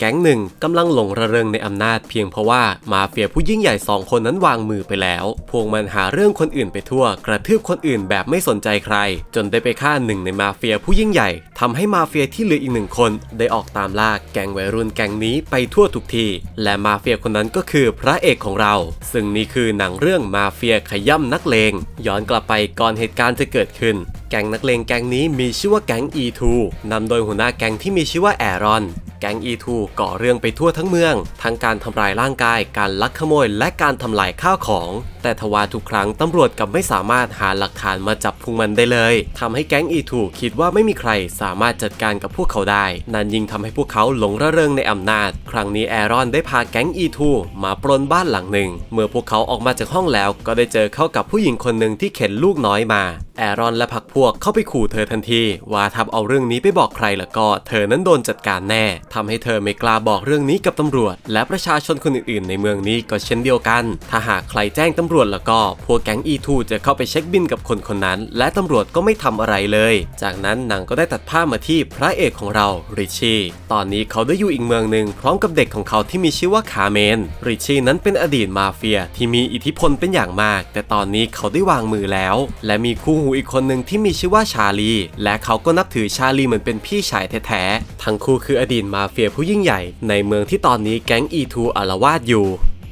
แก๊งหนึ่งกำลังหลงระเริงในอำนาจเพียงเพราะว่ามาเฟียผู้ยิ่งใหญ่สองคนนั้นวางมือไปแล้ว พวกมันหาเรื่องคนอื่นไปทั่ว กระทืบคนอื่นแบบไม่สนใจใคร จนได้ไปฆ่าหนึ่งในมาเฟียผู้ยิ่งใหญ่ทำให้มาเฟียที่เหลืออีกหนึ่งคน ได้ออกตามล่าแก๊งวัยรุ่นแก๊งนี้ไปทั่วทุกที่และมาเฟียคนนั้นก็คือพระเอกของเรา ซึ่งนี่คือหนังเรื่องมาเฟียขย่ำนักเลงย้อนกลับไปก่อนเหตุการณ์จะเกิดขึ้น แก๊งนักเลงแก๊งนี้มีชื่อว่าแก๊ง E2 นำโดยหัวหน้าแก๊งที่มีชื่อว่าแอรอน แก๊ง E2 ก่อเรื่องไปทั่วทั้งเมือง ทั้งการทำลายร่างกาย การลักขโมย และการทำลายข้าวของ แต่ทว่าทุกครั้งตำรวจกับไม่สามารถหาหลักฐานมาจับพวกมันได้เลยทำให้แก๊ง E2 คิดว่าไม่มีใครสามารถจัดการกับพวกเขาได้ นั่นยิ่งทำให้พวกเขาหลงระเริงในอำนาจ ครั้งนี้แอรอนได้พาแก๊ง E2 มาปล้นบ้านหลังหนึ่ง เมื่อพวกเขาออกมาจากห้องแล้วก็ได้เจอเข้ากับผู้หญิงคนหนึ่งที่เข็นลูกน้อยมาแอรอนและพักพวกเข้าไปขู่เธอทันที ว่าทำเอาเรื่องนี้ไปบอกใครแล้วก็ เธอนั้นโดนจัดการแน่ทำให้เธอไม่กล้าบอกเรื่องนี้กับตำรวจ และประชาชนคนอื่นๆ ในเมืองนี้ก็เช่นเดียวกัน ถ้าหากใครแจ้งตำรวจแล้วก็ พวกแก๊ง E2 จะเข้าไปเช็คบินกับคนคนนั้น และตำรวจก็ไม่ทำอะไรเลย จากนั้นหนังก็ได้ตัดภาพมาที่พระเอกของเราริชชี่ตอนนี้เขาได้อยู่อีกเมืองหนึ่งพร้อมกับเด็กของเขาที่มีชื่อว่าคาเมนริชชี่นั้นเป็นอดีตมาเฟียที่มีอิทธิพลเป็นอย่างมาก แต่ตอนนี้เขาได้วางมือแล้ว และมีคู่หูอีกคนหนึ่งที่มีชื่อว่าชาลี และเขาก็นับถือชาลีเหมือนเป็นพี่ชายแท้ๆ ทั้งคู่คืออดีตมาเฟียผู้ยิ่งใหญ่ ในเมืองที่ตอนนี้แก๊ง E2 อารวาสอยู่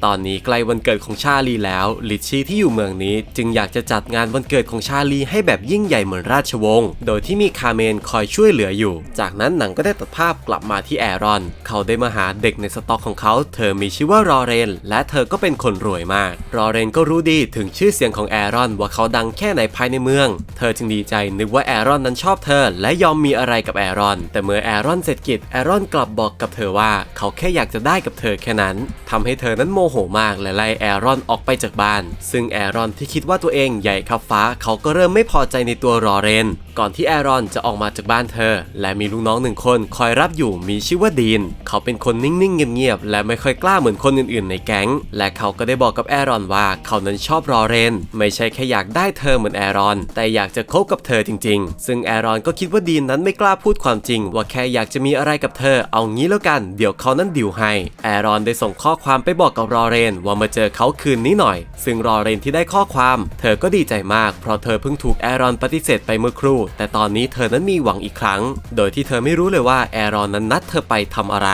ตอนนี้ใกล้วันเกิดของชาลีแล้วลิชชี่ที่อยู่เมืองนี้ จึงอยากจะจัดงานวันเกิดของชาลีให้แบบยิ่งใหญ่เหมือนราชวงศ์โดยที่มีคาเมนคอยช่วยเหลืออยู่ จากนั้นหนังก็ได้ตัดภาพกลับมาที่แอรอน เขาได้มาหาเด็กในสต็อกของเขา เธอมีชื่อว่ารอเรน และเธอก็เป็นคนรวยมาก รอเรนก็รู้ดีถึงชื่อเสียงของแอรอนว่าเขาดังแค่ไหนภายในเมือง เธอจึงดีใจนึกว่าแอรอนนั้นชอบเธอ และยอมมีอะไรกับแอรอน แต่เมื่อแอรอนเสร็จกิจแอรอนกลับบอกกับเธอว่า เขาแค่อยากจะได้กับเธอแค่นั้นทำให้เธอนั้นโมโหมากและไล่แอรอนออกไปจากบ้าน ซึ่งแอรอนที่คิดว่าตัวเองใหญ่ขับฟ้าเขาก็เริ่มไม่พอใจในตัวรอเรนก่อนที่แอรอนจะออกมาจากบ้านเธอ และมีลูกน้องหนึ่งคนคอยรับอยู่มีชื่อว่าดีน เขาเป็นคนนิ่งๆเงียบๆและไม่ค่อยกล้าเหมือนคนอื่นๆ ในแก๊ง และเขาก็ได้บอกกับแอรอนว่าเขานั้นชอบรอเรน ไม่ใช่แค่อยากได้เธอเหมือนแอรอน แต่อยากจะคบกับเธอจริง ๆ ซึ่งแอรอนก็คิดว่าดีนนั้นไม่กล้าพูดความจริง ว่าแค่อยากจะมีอะไรกับเธอ เอางี้แล้วกัน เดี๋ยวเขานั้นดิวให้แอรอนได้ส่งข้อความไปบอกกับรอเรน ว่ามาเจอเขาคืนนี้หน่อย ซึ่งรอเรนที่ได้ข้อความ เธอก็ดีใจมากเพราะเธอเพิ่งถูกแอรอนปฏิเสธไปเมื่อครู่แต่ตอนนี้เธอนั้นมีหวังอีกครั้ง โดยที่เธอไม่รู้เลยว่าแอรอนนั้นนัดเธอไปทำอะไร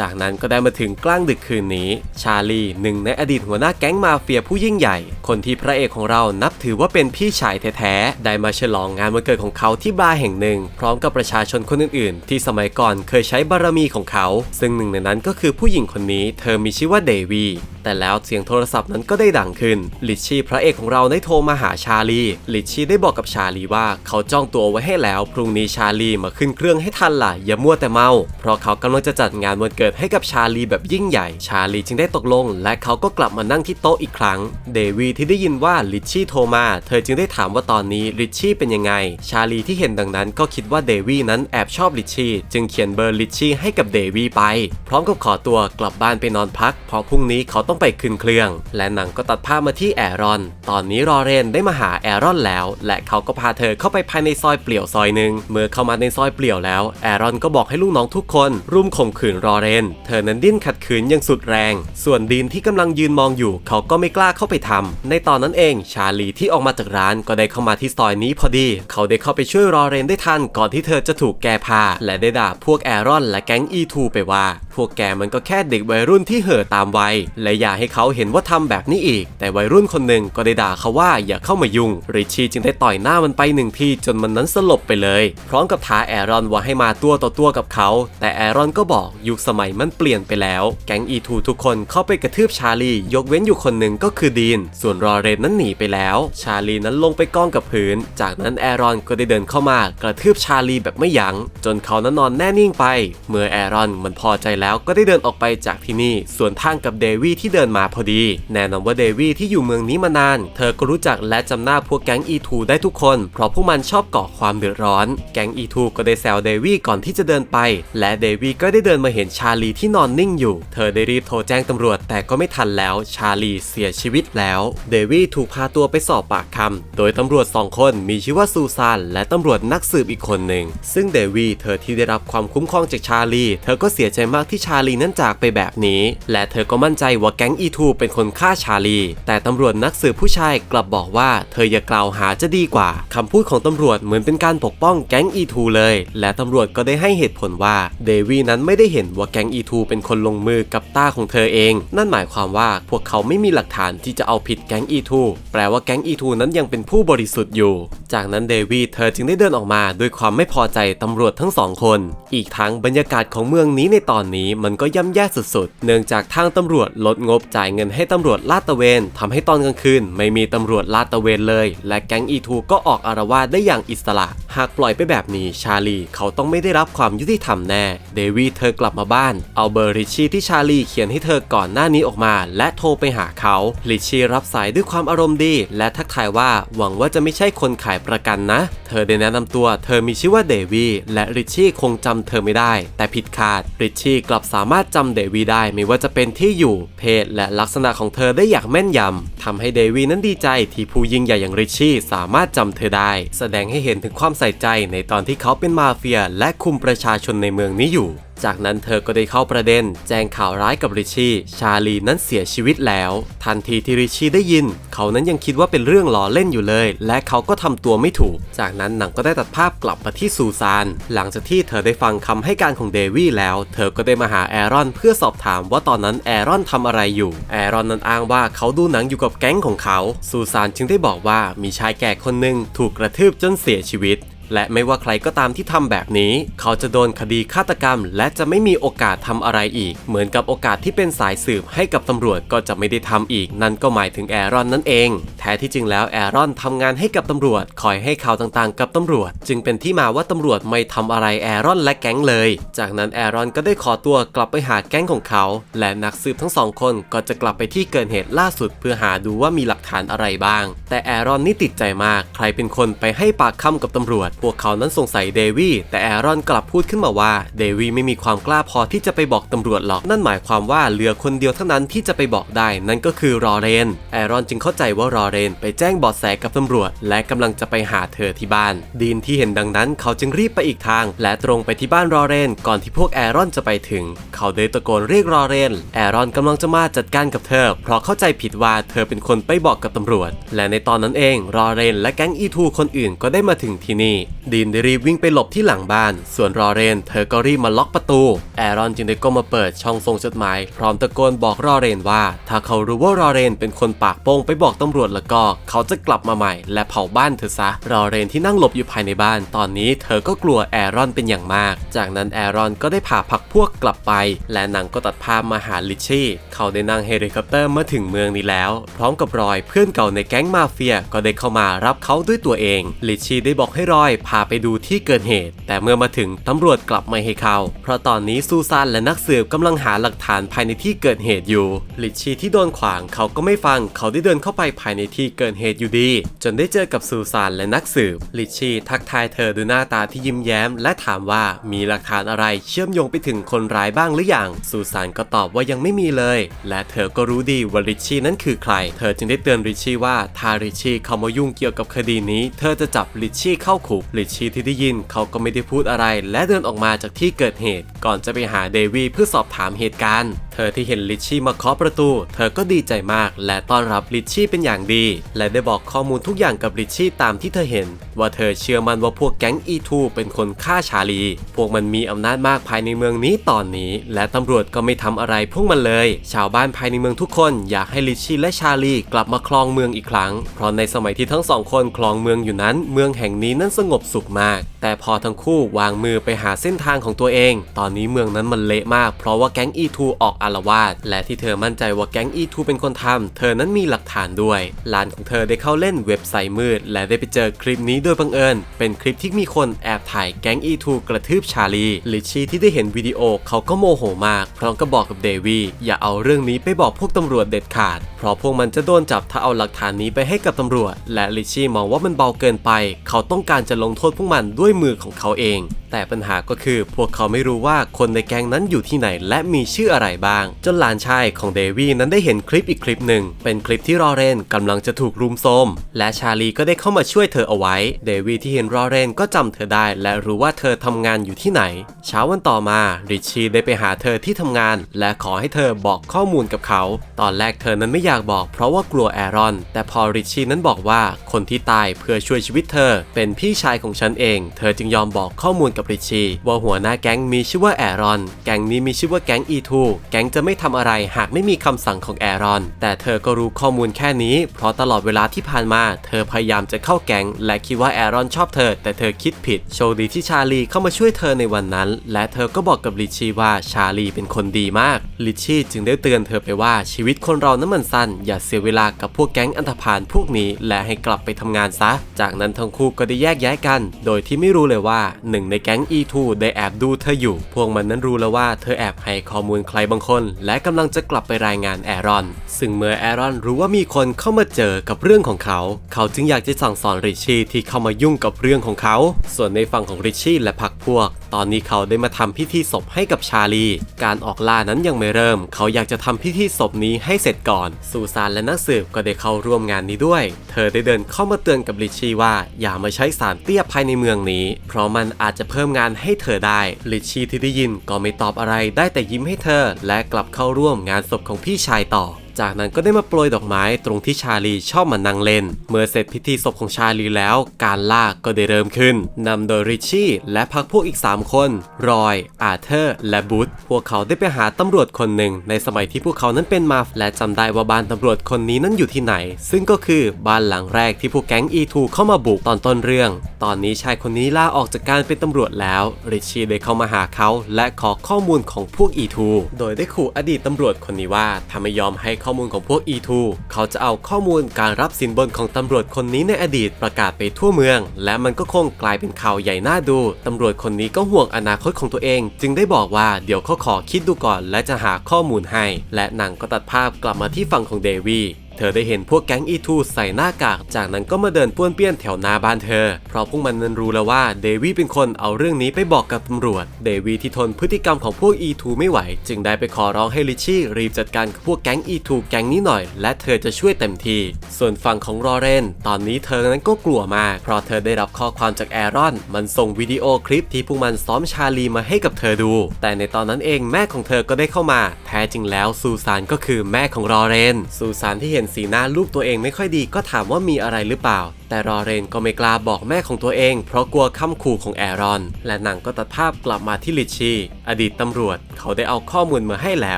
จากนั้นก็ได้มาถึงกลางดึกคืนนี้ ชาลีหนึ่งในอดีตหัวหน้าแก๊งมาเฟียผู้ยิ่งใหญ่ คนที่พระเอกของเรานับถือว่าเป็นพี่ชายแท้ๆ ได้มาฉลองงานวันเกิดของเขาที่บาร์แห่งหนึ่ง พร้อมกับประชาชนคนอื่นๆ ที่สมัยก่อนเคยใช้บารมีของเขา ซึ่งหนึ่งในนั้นก็คือผู้หญิงคนนี้ เธอมีชื่อว่าเดวีแต่แล้วเสียงโทรศัพท์นั้นก็ได้ดังขึ้น ลิชชี่พระเอกของเราได้โทรมาหาชาลี ลิชชี่ได้บอกกับชาลีว่าเขาจ้องตัวไว้ให้แล้ว พรุ่งนี้ชาลีมาขึ้นเครื่องให้ทันล่ะ อย่ามัวแต่เมา เพราะเขากำลังจะจัดงานวันเกิดให้กับชาลีแบบยิ่งใหญ่ ชาลีจึงได้ตกลง และเขาก็กลับมานั่งที่โต๊ะอีกครั้ง เดวีที่ได้ยินว่าลิชชี่โทรมา เธอจึงได้ถามว่าตอนนี้ลิชชี่เป็นยังไง ชาลีที่เห็นดังนั้นก็คิดว่าเดวีนั้นแอบชอบลิชชี่จึงเขียนเบอร์ลิชชี่ให้กับเดวีไป พร้อมกับขอตัวกลับบ้านไปนอนพัก เพราะพรุ่งนี้เขาต้องไปขึ้นเครื่อง และหนังก็ตัดภาพมาที่แอรอน ตอนนี้รอเรนได้มาหาแอรอนแล้ว และเขาก็พาเธอเข้าไปภายในซอยเปลี่ยวซอยหนึ่งเมื่อเข้ามาในซอยเปลี่ยวแล้ว แอรอนก็บอกให้ลูกน้องทุกคนรุมข่มขืนรอเรน เธอนั้นดิ้นขัดขืนอย่างสุดแรง ส่วนดีนที่กำลังยืนมองอยู่ เขาก็ไม่กล้าเข้าไปทำในตอนนั้นเอง ชาลีที่ออกมาจากร้านก็ได้เข้ามาที่ซอยนี้พอดี เขาได้เข้าไปช่วยรอเรนได้ทันก่อนที่เธอจะถูกแกพา และได้ด่าพวกแอรอนและแก๊ง E2 ไปว่า พวกแกมันก็แค่เด็กวัยรุ่นที่เห่อตามวัยและอย่าให้เขาเห็นว่าทำแบบนี้อีก แต่วัยรุ่นคนหนึ่งก็ได้ด่าเขาว่าอย่าเข้ามายุ่งริชชี่จึงได้ต่อยหน้ามันไปหนึ่งทีจนมันนั้นสลบไปเลย พร้อมกับท้าแอรอนว่าให้มาตัวต่อตัวกับเขา แต่แอรอนก็บอกยุคสมัยมันเปลี่ยนไปแล้ว แก๊ง E2 ทุกคนเข้าไปกระทืบชาลี ยกเว้นอยู่คนหนึ่งก็คือดีน ส่วนรอเรนนั้นหนีไปแล้ว ชาลีนั้นลงไปกองกับพื้น จากนั้นแอรอนก็ได้เดินเข้ามากระทืบชาลีแบบไม่ยัง้งจนเขานั้นนอนแน่นิ่งไป เมื่อแอรอนมันพอใจแล้วก็ได้เดินออกไปจากที่นี่ ส่วนทางกับเดวี่ที่เดินมาพอดี แน่นอนว่าเดวี่ที่อยู่เมืองนี้มานาน เธอก็รู้จักและจำหน้าพวกแก๊ง E2 ได้ทุกคน เพราะพวกมันชอบก่อความเดือดร้อน แก๊ง E2 ก็ได้แซวเดวี่ก่อนที่จะเดินไป และเดวี่ก็ได้เดินมาเห็นชาาลีที่นอนนิ่งอยู่ เธอได้รีบโทรแจ้งตำรวจแต่ก็ไม่ทันแล้ว ชาลีเสียชีวิตแล้ว เดวี่ถูกพาตัวไปสอบปากคำโดยตำรวจสองคนมีชื่อว่าซูซานและตำรวจนักสืบอีกคนหนึ่ง ซึ่งเดวี่เธอที่ได้รับความคุ้มครองจากชาลี เธอก็เสียใจมากที่ชาลีนั้นจากไปแบบนี้ และเธอก็มั่นใจว่าแก๊งอีทูเป็นคนฆ่าชาลี แต่ตำรวจนักสืบผู้ชายกลับบอกว่า เธออย่ากล่าวหาจะดีกว่าคำพูดของตำรวจเหมือนเป็นการปกป้องแก๊งอีทูเลย และตำรวจก็ได้ให้เหตุผลว่าเดวี่นั้นไม่ได้เห็นว่าแก๊งอีทูเป็นคนลงมือกับต้าของเธอเอง นั่นหมายความว่าพวกเขาไม่มีหลักฐานที่จะเอาผิดแก๊งอีทูแปลว่าแก๊งอีทูนั้นยังเป็นผู้บริสุทธิ์อยู่ จากนั้นเดวี่เธอจึงได้เดินออกมาด้วยความไม่พอใจตำรวจทั้งสองคน อีกทั้งบรรยากาศของเมืองนี้ในตอนนี้มันก็ย่ำแย่สุดๆ เนื่องจากทางตำรวจลดงบจ่ายเงินให้ตำรวจลาดตระเวนทำให้ตอนกลางคืนไม่มีตำรวจลาดตระเวนเลย และแก๊งอีทูก็ออกอารวาสได้อย่างอิสสระหากปล่อยไปแบบนี้ชาลีเขาต้องไม่ได้รับความยุติธรรมแน่ เดวี่เธอกลับมาบ้าน เอาเบอร์ริชี่ที่ชาลีเขียนให้เธอก่อนหน้านี้ออกมา และโทรไปหาเขาริชี่รับสายด้วยความอารมณ์ดี และทักทายว่าหวังว่าจะไม่ใช่คนขายประกันนะ เธอได้แนะนำตัว เธอมีชื่อว่าเดวี่และริชี่คงจำเธอไม่ได้ แต่ผิดคาดริชี่กลับสามารถจำเดวี่ได้ไม่ว่าจะเป็นที่อยู่ เพศ และลักษณะของเธอได้อย่างแม่นยำทำให้เดวี่นั้นดีใจที่ผู้ยิ่งใหญ่อย่างริชชี่สามารถจำเธอได้ แสดงให้เห็นถึงความใส่ใจในตอนที่เขาเป็นมาเฟียและคุมประชาชนในเมืองนี้อยู่ จากนั้นเธอก็ได้เข้าประเด็น แจ้งข่าวร้ายกับริชี่ ชาลีนั้นเสียชีวิตแล้ว ทันทีที่ริชี่ได้ยิน เขานั้นยังคิดว่าเป็นเรื่องล้อเล่นอยู่เลย และเขาก็ทำตัวไม่ถูก จากนั้นหนังก็ได้ตัดภาพกลับมาที่ซูซาน หลังจากที่เธอได้ฟังคำให้การของเดวี่แล้ว เธอก็ได้มาหาแอรอนเพื่อสอบถามว่าตอนนั้นแอรอนทำอะไรอยู่ แอรอนนั้นอ้างว่าเขาดูหนังอยู่กับแก๊งของเขา ซูซานจึงได้บอกว่ามีชายแก่คนหนึ่งถูกกระทืบจนเสียชีวิต และไม่ว่าใครก็ตามที่ทำแบบนี้ เขาจะโดนคดีฆาตกรรม และจะไม่มีโอกาสทำอะไรอีก เหมือนกับโอกาสที่เป็นสายสืบให้กับตำรวจก็จะไม่ได้ทำอีก นั่นก็หมายถึงแอรอนนั่นเอง แท้ที่จริงแล้วแอรอนทำงานให้กับตำรวจ คอยให้ข่าวต่างๆ กับตำรวจ จึงเป็นที่มาว่าตำรวจไม่ทำอะไรแอรอนและแก๊งเลย จากนั้นแอรอนก็ได้ขอตัวกลับไปหาแก๊งของเขา และนักสืบทั้งสองคนก็จะกลับไปที่เกิดเหตุล่าสุด เพื่อหาดูว่ามีหลักฐานอะไรบ้าง แต่แอรอนนี่ติดใจมาก ใครเป็นคนไปให้ปากคำกับตำรวจพวกเขานั้นสงสัยเดวี่แต่แอรอนกลับพูดขึ้นมาว่าเดวี่ไม่มีความกล้าพอที่จะไปบอกตำรวจหรอกนั่นหมายความว่าเหลือคนเดียวเท่านั้นที่จะไปบอกได้ นั่นก็คือรอเรนแอรอนจึงเข้าใจว่ารอเรนไปแจ้งเบาะแสกับตำรวจ และกำลังจะไปหาเธอที่บ้าน ดีนที่เห็นดังนั้น เขาจึงรีบไปอีกทาง และตรงไปที่บ้านรอเรนก่อนที่พวกแอรอนจะไปถึง เขาได้ตะโกนเรียกรอเรนแอรอนกำลังจะมาจัดการกับเธอ เพราะเข้าใจผิดว่าเธอเป็นคนไปบอกกับตำรวจ และในตอนนั้นเองรอเรนและแก๊งอีทูคนอื่นก็ได้มาถึงที่นี่ดีนได้รีบวิ่งไปหลบที่หลังบ้าน ส่วนรอเรน เธอก็รีบมาล็อกประตู แอรอนจึงได้ก้มมาเปิดช่องส่งจดหมาย พร้อมตะโกนบอกรอเรนว่า ถ้าเขารู้ว่ารอเรนเป็นคนปากโป้งไปบอกตำรวจแล้วก็ เขาจะกลับมาใหม่ และเผาบ้านเธอซะ รอเรนที่นั่งหลบอยู่ภายในบ้าน ตอนนี้เธอก็กลัวแอรอนเป็นอย่างมาก จากนั้นแอรอนก็ได้พาพักพวกกลับไป และหนังก็ตัดภาพมาหาลิชชี่ เขาได้นั่งเฮลิคอปเตอร์มาถึงเมืองนี้แล้ว พร้อมกับรอยเพื่อนเก่าในแก๊งมาเฟียก็ได้เข้ามารับเขาด้วยตัวเอง ลิชชี่ได้บอกให้รอยพาไปดูที่เกิดเหตุ แต่เมื่อมาถึงตำรวจกลับไม่ให้เข้า เพราะตอนนี้ซูซานและนักสืบกำลังหาหลักฐานภายในที่เกิดเหตุอยู่ ลิชชี่ที่โดนขวางเขาก็ไม่ฟัง เขาได้เดินเข้าไปภายในที่เกิดเหตุอยู่ดี จนได้เจอกับซูซานและนักสืบ ลิชชี่ทักทายเธอด้วยหน้าตาที่ยิ้มแย้ม และถามว่ามีหลักฐานอะไรเชื่อมโยงไปถึงคนร้ายบ้างหรือยังซูซานก็ตอบว่ายังไม่มีเลย และเธอก็รู้ดีว่าลิชชี่นั้นคือใคร เธอจึงได้เตือนริชชี่ว่าถ้าริชชี่เข้ามายุ่งเกี่ยวกับคดีนี้ เธอจะจับลิชชี่เข้าคุกลิชชี่ที่ได้ยินเขาก็ไม่ได้พูดอะไร และเดินออกมาจากที่เกิดเหตุ ก่อนจะไปหาเดวี่เพื่อสอบถามเหตุการณ์ เธอที่เห็นลิชชี่มาเคาะประตู เธอก็ดีใจมาก และต้อนรับลิชชี่เป็นอย่างดี และได้บอกข้อมูลทุกอย่างกับลิชชี่ตามที่เธอเห็น ว่าเธอเชื่อมันว่าพวกแก๊ง E2 เป็นคนฆ่าชาลี พวกมันมีอำนาจมากภายในเมืองนี้ตอนนี้ และตำรวจก็ไม่ทำอะไรพวกมันเลย ชาวบ้านภายในเมืองทุกคนอยากให้ลิชชี่และชาลีกลับมาครองเมืองอีกครั้ง เพราะในสมัยที่ทั้งสองคนครองเมืองอยู่นั้น เมืองแห่งนี้นั้นสงงบสุขมาก แต่พอทั้งคู่วางมือไปหาเส้นทางของตัวเอง ตอนนี้เมืองนั้นมันเละมาก เพราะว่าแก๊ง E2 ออกอารวาสและที่เธอมั่นใจว่าแก๊ง E2 เป็นคนทำเธอนั้นมีหลักฐานด้วยหลานของเธอได้เข้าเล่นเว็บไซต์มืด และได้ไปเจอคลิปนี้โดยบังเอิญ เป็นคลิปที่มีคนแอบถ่ายแก๊ง E2 กระทืบชาลีลิชี่ที่ได้เห็นวิดีโอเขาก็โมโหมากพร้อมกับบอกกับเดวี่อย่าเอาเรื่องนี้ไปบอกพวกตำรวจเด็ดขาด เพราะพวกมันจะโดนจับถ้าเอาหลักฐานนี้ไปให้กับตำรวจ และลิชชี่มองว่ามันเบาเกินไป เขาต้องการจะลงโทษพวกมันด้วยมือของเขาเอง แต่ปัญหาก็คือพวกเขาไม่รู้ว่าคนในแก๊งนั้นอยู่ที่ไหนและมีชื่ออะไรบ้าง จนหลานชายของเดวี่นั้นได้เห็นคลิปอีกคลิปหนึ่ง เป็นคลิปที่รอเรนกำลังจะถูกรุมโทรมและชาลีก็ได้เข้ามาช่วยเธอเอาไว้ เดวี่ที่เห็นรอเรนก็จำเธอได้ และรู้ว่าเธอทำงานอยู่ที่ไหน เช้าวันต่อมาริชชี่ได้ไปหาเธอที่ทำงาน และขอให้เธอบอกข้อมูลกับเขา ตอนแรกเธอนั้นไม่อยากบอกเพราะว่ากลัวแอรอน แต่พอริชชี่นั้นบอกว่าคนที่ตายเพื่อช่วยชีวิตเธอเป็นพี่ชายของฉันเอง เธอจึงยอมบอกข้อมูลกับริชี่ว่าหัวหน้าแก๊งมีชื่อว่าแอรอน แก๊งนี้มีชื่อว่าแก๊ง E2 แก๊งจะไม่ทำอะไรหากไม่มีคำสั่งของแอรอน แต่เธอก็รู้ข้อมูลแค่นี้ เพราะตลอดเวลาที่ผ่านมา เธอพยายามจะเข้าแก๊งและคิดว่าแอรอนชอบเธอ แต่เธอคิดผิด โชคดีที่ชาลีเข้ามาช่วยเธอในวันนั้น และเธอก็บอกกับลิชี่ว่าชาลีเป็นคนดีมาก ลิชชี่จึงได้เตือนเธอไปว่าชีวิตคนเรานั้นมันสั้น อย่าเสียเวลากับพวกแก๊งอันธพาลพวกนี้ และให้กลับไปทำงานซะ จากนั้นทั้งคู่ก็ได้แยกย้ายกัน โดยที่ไม่รู้เลยว่าหนึ่งในแก๊ง E2 ได้แอบดูเธออยู่ พวกมันนั้นรู้แล้วว่าเธอแอบให้ข้อมูลใครบางคน และกำลังจะกลับไปรายงานแอรอน ซึ่งเมื่อแอรอนรู้ว่ามีคนเข้ามาเจอกับเรื่องของเขา เขาจึงอยากจะสั่งสอนริชชี่ที่เข้ามายุ่งกับเรื่องของเขา ส่วนในฝั่งของริชชี่และพรรคพวก ตอนนี้เขาได้มาทำพิธีศพให้กับชาลี การออกล่านั้นยังไม่เริ่ม เขาอยากจะทำพิธีศพนี้ให้เสร็จก่อน ซูซานและนักสืบก็ได้เข้าร่วมงานนี้ด้วย เธอได้เดินเข้ามาเตือนกับริชี่ว่า อย่ามาใช้สารเตี้ยภายในเมืองนี้ เพราะมันอาจจะเพิ่มงานให้เธอได้ริชชี่ที่ได้ยินก็ไม่ตอบอะไรได้แต่ยิ้มให้เธอ และกลับเข้าร่วมงานศพของพี่ชายต่อจากนั้นก็ได้มาโปรยดอกไม้ตรงที่ชาลีชอบมานั่งเล่น เมื่อเสร็จพิธีศพของชาลีแล้ว การล่าก็ได้เริ่มขึ้นนำโดยริชชี่และพักพวกอีก 3 คน รอย อาเธอร์ และบูธพวกเขาได้ไปหาตำรวจคนหนึ่งในสมัยที่พวกเขานั้นเป็นมาฟและจำได้ว่าบ้านตำรวจคนนี้นั้นอยู่ที่ไหน ซึ่งก็คือบ้านหลังแรกที่พวกแก๊ง E2 เข้ามาบุกตอนต้นเรื่อง ตอนนี้ชายคนนี้ลาออกจากการเป็นตำรวจแล้วริชชี่ได้เข้ามาหาเขาและขอข้อมูลของพวก E2 โดยได้ขู่อดีตตำรวจคนนี้ว่าถ้าไม่ยอมให้ข้อมูลของพวก E2 เขาจะเอาข้อมูลการรับสินบนของตำรวจคนนี้ในอดีตประกาศไปทั่วเมือง และมันก็คงกลายเป็นข่าวใหญ่น่าดู ตำรวจคนนี้ก็ห่วงอนาคตของตัวเอง จึงได้บอกว่าเดี๋ยวเขาขอคิดดูก่อน และจะหาข้อมูลให้ และหนังก็ตัดภาพกลับมาที่ฝั่งของเดวี่ เธอได้เห็นพวกแก๊งอีทูใส่หน้ากาก จากนั้นก็มาเดินป้วนเปี้ยนแถวนาบ้านเธอ เพราะพวกมันนั้นรู้แล้วว่าเดวี่เป็นคนเอาเรื่องนี้ไปบอกกับตำรวจ เดวี่ที่ทนพฤติกรรมของพวก E2 ไม่ไหว จึงได้ไปขอร้องให้ลิชชี่รีบจัดการกับพวกแก๊ง E2 แก๊งนี้หน่อย และเธอจะช่วยเต็มที่ส่วนฝั่งของรอเรน ตอนนี้เธอนั้นก็กลัวมากเพราะเธอได้รับข้อความจากแอรอน มันส่งวิดีโอคลิปที่พวกมันซ้อมชาลีมาให้กับเธอดู แต่ในตอนนั้นเองแม่ของเธอก็ได้เข้ามา แท้จริงแล้วซูซานก็คือแม่ของรอเรน ซูซานที่เห็นสีหน้าลูกตัวเองไม่ค่อยดีก็ถามว่ามีอะไรหรือเปล่า แต่รอเรนก็ไม่กล้าบอกแม่ของตัวเอง เพราะกลัวคำขู่ของแอรอน และหนังก็ตัดภาพกลับมาที่ลิชชี่อดีตตำรวจ เขาได้เอาข้อมูลมาให้แล้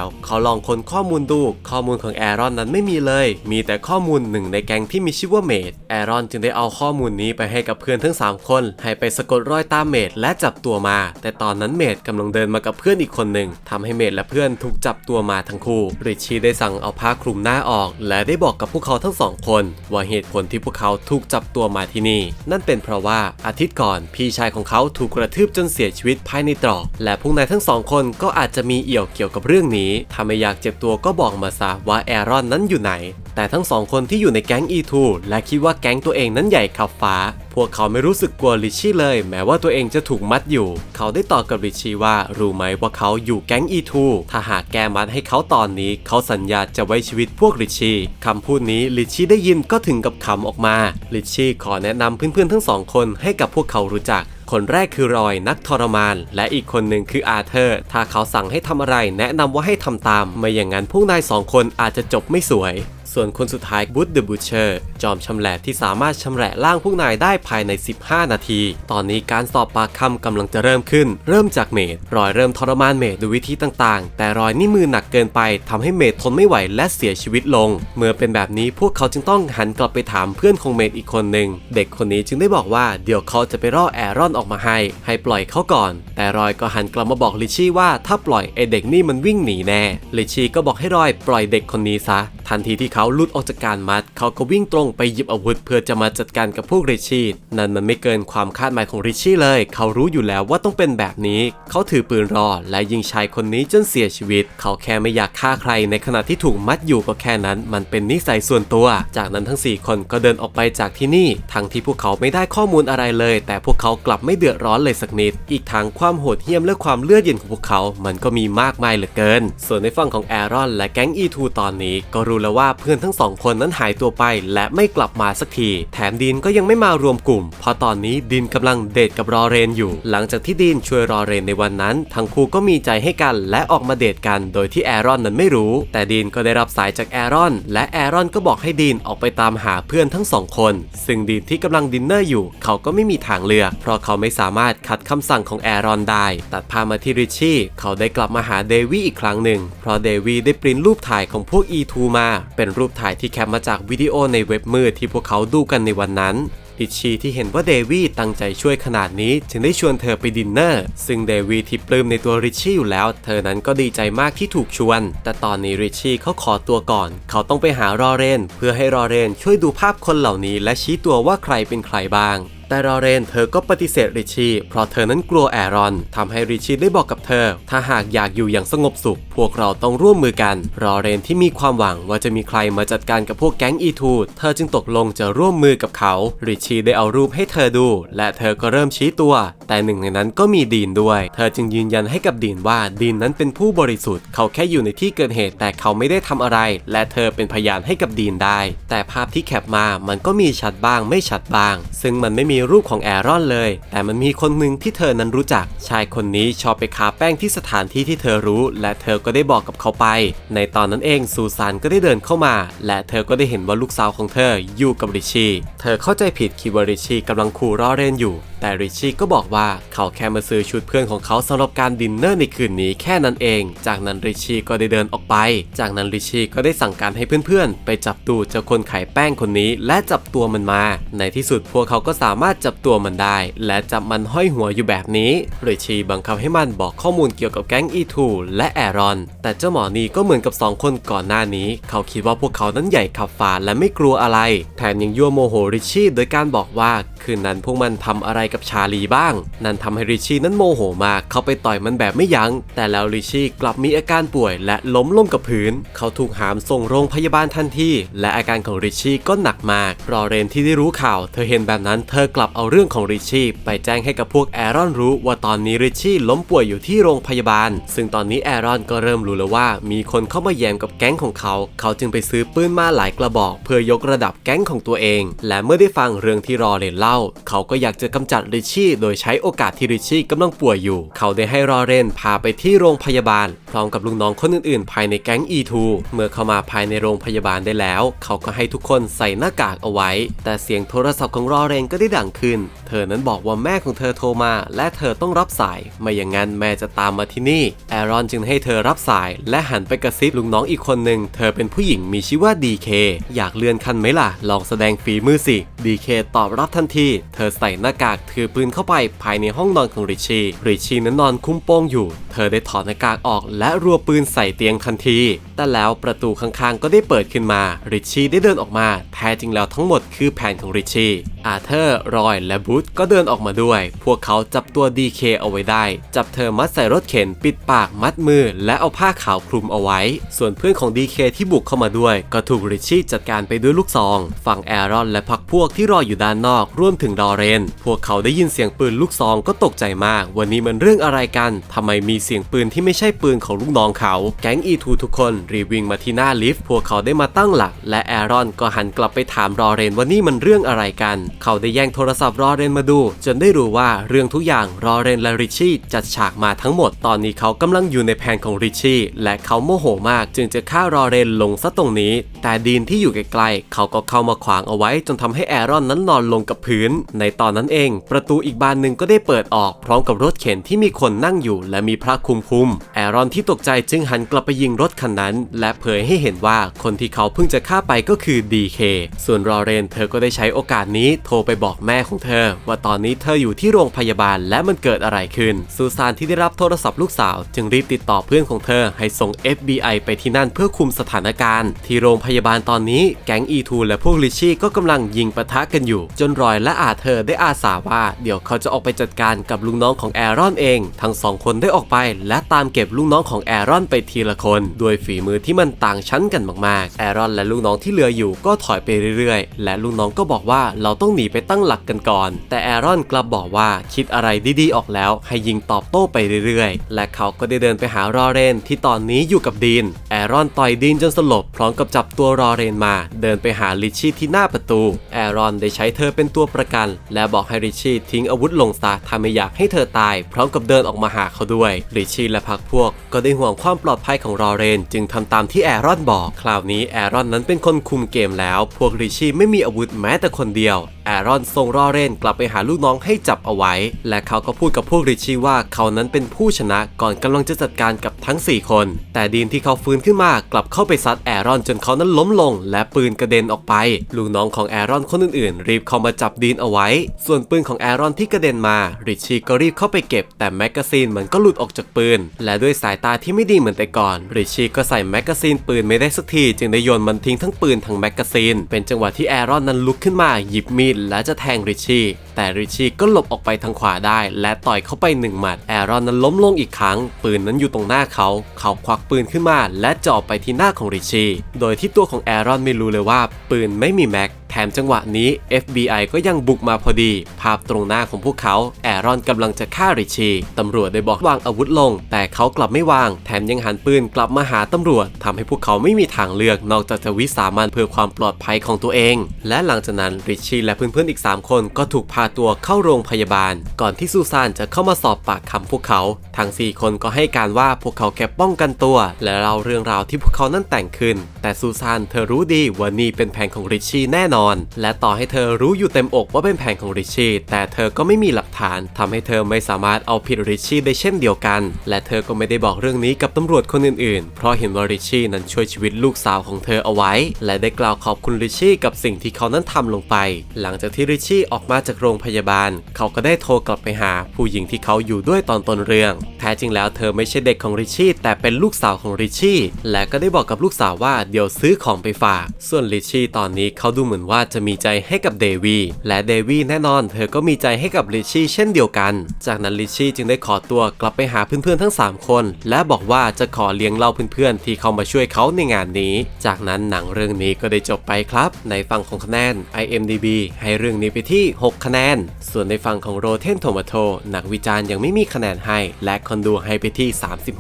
ว เขาลองค้นข้อมูลดู ข้อมูลของแอรอนนั้นไม่มีเลย มีแต่ข้อมูลหนึ่งในแก๊งที่มีชื่อว่าเมดแอรอนจึงได้เอาข้อมูลนี้ไปให้กับเพื่อนทั้ง 3 คน ให้ไปสะกดรอยตามเมดและจับตัวมา แต่ตอนนั้นเมดกำลังเดินมากับเพื่อนอีกคนหนึ่งทำให้เมดและเพื่อนถูกจับตัวมาทั้งคู่ริชชี่ได้สั่งเอาผ้าคลุมหน้าออก และได้บอกกับพวกเขาทั้งสองคน ว่าเหตุผลที่พวกเขาถูกจับตัวมาที่นี่ นั่นเป็นเพราะว่าอาทิตย์ก่อนพี่ชายของเขาถูกกระทืบจนเสียชีวิตภายในตรอก และพวกนายทั้งสองคนก็อาจจะมีเอี่ยวเกี่ยวกับเรื่องนี้ถ้าไม่อยากเจ็บตัวก็บอกมาซะว่าแอรอนนั้นอยู่ไหน แต่ทั้งสองคนที่อยู่ในแก๊ง E2 และคิดว่าแก๊งตัวเองนั้นใหญ่ขับฟ้า พวกเขาไม่รู้สึกกลัวลิชชี่เลย แม้ว่าตัวเองจะถูกมัดอยู่ เขาได้ตอบกับลิชชี่ว่ารู้ไหมว่าเขาอยู่แก๊ง E2 ถ้าหากแกมัดให้เขาตอนนี้ เขาสัญญาจะไว้ชีวิตพวกลิชชี่คำพูดนี้ลิชชี่ได้ยินก็ถึงกับขำออกมาลิชชี่ขอแนะนำเพื่อนๆทั้งสองคนให้กับพวกเขารู้จักคนแรกคือรอยนักทรมาน และอีกคนหนึ่งคืออาเธอร์ ถ้าเขาสั่งให้ทำอะไร แนะนำว่าให้ทำตาม ไม่อย่างนั้นพวกนายสองคนอาจจะจบไม่สวย ส่วนคนสุดท้ายบูธเดอะบูเชอร์ จอมชำแหละที่สามารถชำแหละร่างพวกนายได้ภายใน 15 นาที ตอนนี้การสอบปากคำกำลังจะเริ่มขึ้น เริ่มจากเมดรอยเริ่มทรมานเมดด้วยวิธีต่างๆ แต่รอยนี่มือหนักเกินไปทำให้เมดทนไม่ไหวและเสียชีวิตลง เมื่อเป็นแบบนี้พวกเขาจึงต้องหันกลับไปถามเพื่อนของเมดอีกคนหนึ่งเด็กคนนี้จึงได้บอกว่าเดี๋ยวเขาจะไปร่อแอรอนออกมาให้ ให้ปล่อยเขาก่อน แต่รอยก็หันกลับมาบอกลิชี่ว่าถ้าปล่อยไอเด็กนี่มันวิ่งหนีแน่ลิชี่ก็บอกให้รอยปล่อยเด็กคนนี้ซะ ทันทีที่เขาลุดออกจากการมัด เขาก็วิ่งตรงไปหยิบอาวุธเพื่อจะมาจัดการกับพวกริชชี่นั่นมันไม่เกินความคาดหมายของริชชี่เลย เขารู้อยู่แล้วว่าต้องเป็นแบบนี้ เขาถือปืนรอและยิงชายคนนี้จนเสียชีวิต เขาแค่ไม่อยากฆ่าใครในขณะที่ถูกมัดอยู่ก็แค่นั้น มันเป็นนิสัยส่วนตัว จากนั้นทั้ง 4 คนก็เดินออกไปจากที่นี่ ทั้งที่พวกเขาไม่ได้ข้อมูลอะไรเลย แต่พวกเขากลับไม่เดือดร้อนเลยสักนิด อีกทางความโหดเหี้ยมและความเลือดเย็นของพวกเขา มันก็มีมากมายเหลือเกิน ส่วนในฝั่งของแอรอนและแก๊ง E2 ตอนนี้ ก็รู้แล้วว่าเพื่อนทั้งสองคนนั้นหายตัวไปและไม่ไม่กลับมาสักที แถมดีนก็ยังไม่มารวมกลุ่ม เพราะตอนนี้ดีนกำลังเดทกับรอเรนอยู่ หลังจากที่ดีนช่วยรอเรนในวันนั้น ทั้งคู่ก็มีใจให้กันและออกมาเดทกัน โดยที่แอรอนนั้นไม่รู้ แต่ดีนก็ได้รับสายจากแอรอน และแอรอนก็บอกให้ดีนออกไปตามหาเพื่อนทั้งสองคน ซึ่งดีนที่กำลังดินเนอร์อยู่ เขาก็ไม่มีทางเลือก เพราะเขาไม่สามารถขัดคำสั่งของแอรอนได้ ตัดพามาที่ริชชี่ เขาได้กลับมาหาเดวี่อีกครั้งหนึ่ง เพราะเดวี่ได้ปริ้นรูปถ่ายของพวก E2 มา เป็นรูปถ่ายที่แคปมาจากวิดีโอในเว็บมืดที่พวกเขาดูกันในวันนั้นริชชี่ที่เห็นว่าเดวี่ตั้งใจช่วยขนาดนี้จึงได้ชวนเธอไปดินเนอร์ ซึ่งเดวี่ที่ปลื้มในตัวริชชี่อยู่แล้ว เธอนั้นก็ดีใจมากที่ถูกชวน แต่ตอนนี้ริชชี่เขาขอตัวก่อน เขาต้องไปหารอเรน เพื่อให้รอเรนช่วยดูภาพคนเหล่านี้และชี้ตัวว่าใครเป็นใครบ้าง แต่รอเรนเธอก็ปฏิเสธริชี่เพราะเธอนั้นกลัวแอรอนทำให้ริชี่ได้บอกกับเธอ ถ้าหากอยากอยู่อย่างสงบสุข พวกเราต้องร่วมมือกัน รอเรนที่มีความหวังว่าจะมีใครมาจัดการกับพวกแก๊งอีทูเธอจึงตกลงจะร่วมมือกับเขา ริชี่ได้เอารูปให้เธอดู และเธอก็เริ่มชี้ตัว แต่หนึ่งในนั้นก็มีดีนด้วย เธอจึงยืนยันให้กับดีนว่าดีนนั้นเป็นผู้บริสุทธิ์ เขาแค่อยู่ในที่เกิดเหตุแต่เขาไม่ได้ทำอะไร และเธอเป็นพยานให้กับดีนได้ แต่ภาพที่แคปมามันก็มีชัดบ้างไม่ชัดบ้าง ซึ่งมันไม่มีรูปของแอรอนเลย แต่มันมีคนหนึ่งที่เธอนั้นรู้จัก ชายคนนี้ชอบไปคาแป้งที่สถานที่ที่เธอรู้ และเธอก็ได้บอกกับเขาไป ในตอนนั้นเองซูซานก็ได้เดินเข้ามา และเธอก็ได้เห็นว่าลูกสาวของเธออยู่กับริชี่เธอเข้าใจผิดคิดว่าริชชี่กำลังขู่รอเรนอยู่ แต่ริชชี่ก็บอกว่าเขาแค่มาซื้อชุดเพื่อนของเขาสำหรับการดินเนอร์ในคืนนี้แค่นั้นเอง จากนั้นริชชี่ก็ได้เดินออกไป จากนั้นริชชี่ก็ได้สั่งการให้เพื่อนๆ ไปจับตูดเจ้าคนขายแป้งคนนี้ และจับตัวมันมา ในที่สุดพวกเขาก็สามารถจับตัวมันได้ และจับมันห้อยหัวอยู่แบบนี้ริชชี่บังคับให้มันบอกข้อมูลเกี่ยวกับแก๊ง E2 และแอรอน แต่เจ้าหมอนี่ก็เหมือนกับสองคนก่อนหน้านี้ เขาคิดว่าพวกเขานั้นใหญ่ขับฝาและไม่กลัวอะไร แถมยังยั่วโมโหริชชี่โดยการบอกว่าคืนนั้นพวกมันทำอะไรกับชาลีบ้าง นั่นทำให้ริชี่นั้นโมโหมาก เขาไปต่อยมันแบบไม่ยัง้ง แต่แล้วริชี่กลับมีอาการป่วยและล้มลงกับพื้น เขาถูกหามส่งโรงพยาบาลทันที และอาการของริชี่ก็หนักมาก รอเรนที่ได้รู้ข่าว เธอเห็นแบบนั้น เธอกลับเอาเรื่องของริชี่ไปแจ้งให้กับพวกแอรอนรู้ว่าตอนนี้ริชชี่ล้มป่วยอยู่ที่โรงพยาบาล ซึ่งตอนนี้แอรอนก็เริ่มรู้แล้วว่า มีคนเข้ามาแยมกับแก๊งของเขา เขาจึงไปซื้อปืนมาหลายกระบอก เพื่อยกระดับแก๊งของตัวเอง และเมื่อได้ฟังเรื่องที่รอเรนเล่า เขาก็อยากจะกำจัดริชชี่โดยใช้โอกาสที่ริชชี่กำลังป่วยอยู่ เขาได้ให้รอเรนพาไปที่โรงพยาบาล พร้อมกับลูกน้องคนอื่นๆ ภายในแก๊ง E2 เมื่อเข้ามาภายในโรงพยาบาลได้แล้ว เขาก็ให้ทุกคนใส่หน้ากากเอาไว้ แต่เสียงโทรศัพท์ของรอเรนก็ได้ดังขึ้น ธอนั้นบอกว่าแม่ของเธอโทรมา และเธอต้องรับสาย ไม่อย่างนั้นแม่จะตามมาที่นี่แอรอนจึงให้เธอรับสาย และหันไปกระซิบลูกน้องอีกคนหนึ่งเธอเป็นผู้หญิงมีชื่อว่า DK อยากเลื่อนขั้นไหมล่ะ ลองแสดงฝีมือสิ DK ตอบรับทันที เธอใส่หน้ากากถือปืนเข้าไปภายในห้องนอนของริชีริชีนั้นนอนคุ้มโป้งอยู่ เธอได้ถอดหน้ากากออกและรัวปืนใส่เตียงทันทีแต่แล้วประตูข้างๆ ก็ได้เปิดขึ้นมาริชชี่ได้เดินออกมาแท้จริงแล้วทั้งหมดคือแผนของริชชี่อาเธอร์ รอย และบูธก็เดินออกมาด้วย พวกเขาจับตัว DK เคเอาไว้ได้ จับเธอมัดใส่รถเข็น ปิดปากมัดมือ และเอาผ้าขาวคลุมเอาไว้ ส่วนเพื่อนของ DK ที่บุกเข้ามาด้วย ก็ถูกริชชี่จัดการไปด้วยลูกซอง ฝั่งแอรอนและพักพวกที่รออยู่ด้านนอกรวมถึงดอเรน พวกเขาได้ยินเสียงปืนลูกซองก็ตกใจมาก วันนี้มันเรื่องอะไรกันทำไมมีเสียงปืนที่ไม่ใช่ปืนของลูกน้องเขา แก๊ง E2 ทุกคนรีบวิ่งมาที่หน้าลิฟต์พวกเขาได้มาตั้งหลัก และแอรอนก็หันกลับไปถามรอเรนว่านี่มันเรื่องอะไรกัน เขาได้แย่งโทรศัพท์รอเรนมาดู จนได้รู้ว่าเรื่องทุกอย่างรอเรนและริชชี่จัดฉากมาทั้งหมด ตอนนี้เขากำลังอยู่ในแผนของริชชี่และเขาโมโหมากจึงจะฆ่ารอเรนลงซะตรงนี้ แต่ดีนที่อยู่ใกล้ๆเขาก็เข้ามาขวางเอาไว้ จนทำให้แอรอนนั้นนอนลงกับพื้น ในตอนนั้นเอง ประตูอีกบานหนึ่งก็ได้เปิดออกพร้อมกับรถเข็นที่มีคนนั่งอยู่ และมีพระคุมคุมแอรอนที่ตกใจจึงหันกลับไปยิงรถคันนั้นและเผยให้เห็นว่าคนที่เขาเพิ่งจะฆ่าไปก็คือ DK ส่วนรอเรนเธอก็ได้ใช้โอกาสนี้โทรไปบอกแม่ของเธอ ว่าตอนนี้เธออยู่ที่โรงพยาบาลและมันเกิดอะไรขึ้น ซูซานที่ได้รับโทรศัพท์ลูกสาว จึงรีบติดต่อเพื่อนของเธอ ให้ส่ง FBI ไปที่นั่นเพื่อคุมสถานการณ์ ที่โรงพยาบาลตอนนี้แก๊ง E2 และพวกลิชี่ก็กำลังยิงปะทะกันอยู่ จนรอยและอาเธอได้อาสาว่า เดี๋ยวเขาจะออกไปจัดการกับลุงน้องของแอรอนเอง ทั้งสองคนได้ออกไป และตามเก็บลูกน้องของแอรอนไปทีละคนด้วยฝีมือที่มันต่างชั้นกันมากๆ แอรอนและลูกน้องที่เหลืออยู่ก็ถอยไปเรื่อยๆ และลูกน้องก็บอกว่าเราต้องหนีไปตั้งหลักกันก่อน แต่แอรอนกลับบอกว่าคิดอะไรดีๆออกแล้วให้ยิงตอบโต้ไปเรื่อยๆ และเขาก็ได้เดินไปหารอเรนที่ตอนนี้อยู่กับดีน แอรอนต่อยดีนจนสลบพร้อมกับจับตัวรอเรนมา เดินไปหาลิชชี่ที่หน้าประตู แอรอนได้ใช้เธอเป็นตัวประกัน และบอกให้ริชชี่ทิ้งอาวุธลงซะถ้าไม่อยากให้เธอตาย พร้อมกับเดินออกมาหาเขาด้วยริชชี่และพักพวกก็ได้ห่วงความปลอดภัยของรอเรน จึงทำตามที่แอรอนบอก คราวนี้แอรอนนั้นเป็นคนคุมเกมแล้ว พวกริชี่ไม่มีอาวุธแม้แต่คนเดียว แอรอนส่งรอเรนกลับไปหาลูกน้องให้จับเอาไว้ และเขาก็พูดกับพวกริชี่ว่าเขานั้นเป็นผู้ชนะก่อนกำลังจะจัดการกับทั้ง 4 คน แต่ดีนที่เขาฟื้นขึ้นมากลับเข้าไปซัดแอรอนจนเขานั้นล้มลง และปืนกระเด็นออกไป ลูกน้องของแอรอนคนอื่นๆ รีบเข้ามาจับดีนเอาไว้ ส่วนปืนของแอรอนที่กระเด็นมาริชี่ก็รีบเข้าไปเก็บ แต่แมกกาซีนมันก็หลุดออกจากปืน และด้วยสายตาที่ไม่ดีเหมือนแต่ก่อนริชี่ก็ใส่แมกกาซีนปืนไม่ได้สักทีจึงได้โยนมันทิ้งทั้งปืนทั้งแมกกาซีน เป็นจังหวะที่แอรอนนั้นลุกขึ้นมาหยิบมีดและจะแทงริชชี่แต่ริชชี่ก็หลบออกไปทางขวาได้ และต่อยเข้าไปหนึ่งหมัดแอรอนนั้นล้มลงอีกครั้ง ปืนนั้นอยู่ตรงหน้าเขา เขาควักปืนขึ้นมา และจ่อไปที่หน้าของริชชี่โดยที่ตัวของแอรอนไม่รู้เลยว่าปืนไม่มีแม็ก แถมจังหวะนี้ FBI ก็ยังบุกมาพอดี ภาพตรงหน้าของพวกเขาแอรอนกำลังจะฆ่าริชชีตำรวจได้บอกวางอาวุธลง แต่เขากลับไม่วาง แถมยังหันปืนกลับมาหาตำรวจทำให้พวกเขาไม่มีทางเลือกนอกจากจะวิสามันเพื่อความปลอดภัยของตัวเอง และหลังจากนั้นริชชีและเพื่อนๆอีก 3 คนก็ถูกพาตัวเข้าโรงพยาบาล ก่อนที่ซูซานจะเข้ามาสอบปากคำพวกเขา ทั้ง 4 คนก็ให้การว่าพวกเขาแค่ป้องกันตัว และเล่าเรื่องราวที่พวกเขานั้นแต่งขึ้น แต่ซูซานเธอรู้ดีว่านี่เป็นแผนของริชชีแน่นอนและต่อให้เธอรู้อยู่เต็มอกว่าเป็นแผนของริชชีแต่เธอก็ไม่มีหลักฐานทำให้เธอไม่สามารถเอาผิดริชชีได้เช่นเดียวกัน และเธอก็ไม่ได้บอกเรื่องนี้กับตำรวจคนอื่นๆ เพราะเห็นว่าริชชีนั้นช่วยชีวิตลูกสาวของเธอเอาไว้ และได้กล่าวขอบคุณริชชีกับสิ่งที่เขานั้นทำลงไป หลังจากที่ริชชีออกมาจากโรงพยาบาล เขาก็ได้โทรกลับไปหา ผู้หญิงที่เขาอยู่ด้วยตอนต้นเรื่อง แท้จริงแล้วเธอไม่ใช่เด็กของริชชีแต่เป็นลูกสาวของริชชีและก็ได้บอกกับลูกสาวว่าเดี๋ยวซื้อของไปฝาก ส่วนริชชีตอนนี้เขาดูเหมือนว่าว่าจะมีใจให้กับเดวีและเดวีแน่นอน เธอก็มีใจให้กับริชชีเช่นเดียวกัน จากนั้นริชชีจึงได้ขอตัวกลับไปหาเพื่อนๆทั้ง 3 คน และบอกว่าจะขอเลี้ยงเหล่าเพื่อนๆ ที่เข้ามาช่วยเขาในงานนี้ จากนั้นหนังเรื่องนี้ก็ได้จบไปครับ ในฝั่งของคะแนน IMDB ให้เรื่องนี้ไปที่ 6 คะแนน ส่วนในฝั่งของ Rotten Tomato นักวิจารณ์ยังไม่มีคะแนนให้ และคนดูให้ไปที่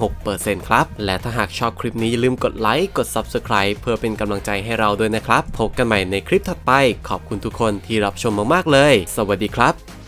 36%ครับ และถ้าหากชอบคลิปนี้อย่าลืมกดไลค์กด Subscribe เพื่อเป็นกำลังใจให้เราด้วยนะครับพบกันใหม่ในคลิปถัดไป ขอบคุณทุกคนที่รับชมมากๆเลย สวัสดีครับ